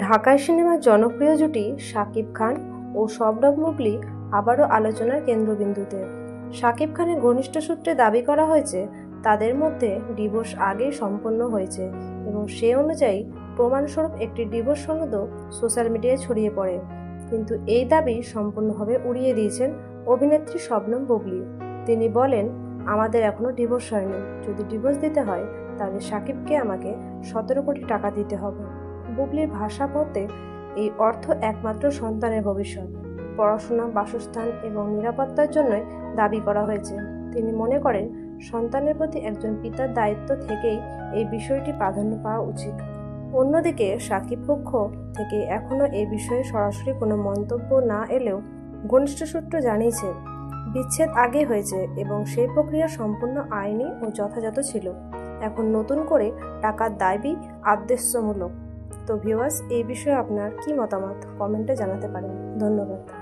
ঢাকাই সিনেমার জনপ্রিয় জুটি শাকিব খান ও শবনম মুগলি আবারও আলোচনার কেন্দ্রবিন্দুতে। শাকিব খানের ঘনিষ্ঠ সূত্রে দাবি করা হয়েছে, তাদের মধ্যে ডিভোর্স আগেই সম্পন্ন হয়েছে এবং সে অনুযায়ী প্রমাণস্বরূপ একটি ডিভোর্স সনদও সোশ্যাল মিডিয়ায় ছড়িয়ে পড়ে। কিন্তু এই দাবি সম্পূর্ণভাবে উড়িয়ে দিয়েছেন অভিনেত্রী শবনম বুবলি তিনি বলেন, আমাদের এখনও ডিভোর্স হয়নি। যদি ডিভোর্স দিতে হয়, তাহলে সাকিবকে আমাকে সতেরো কোটি টাকা দিতে হবে। বুবলির ভাষা মতে এই অর্থ একমাত্র সন্তানের ভবিষ্যৎ। পড়াশোনা, বাসস্থান এবং নিরাপত্তার জন্যই দাবি করা হয়েছে। তিনি মনে করেন, সন্তানের প্রতি একজন পিতার দায়িত্ব থেকেই এই বিষয়টি প্রাধান্য পাওয়া উচিত। অন্যদিকে, সাকিব পক্ষ থেকে এখনও এই বিষয়ে সরাসরি কোনো মন্তব্য না এলেও ঘনিষ্ঠ সূত্র জানিয়েছে, বিচ্ছেদ আগে হয়েছে এবং সেই প্রক্রিয়া সম্পূর্ণ আইনি ও যথাযথ ছিল। এখন নতুন করে টাকার দাবি আদেশ্যমূলক তো ভিউয়ার্স এই বিষয়ে আপনার কি মতামত? কমেন্টে জানাতে পারেন। ধন্যবাদ।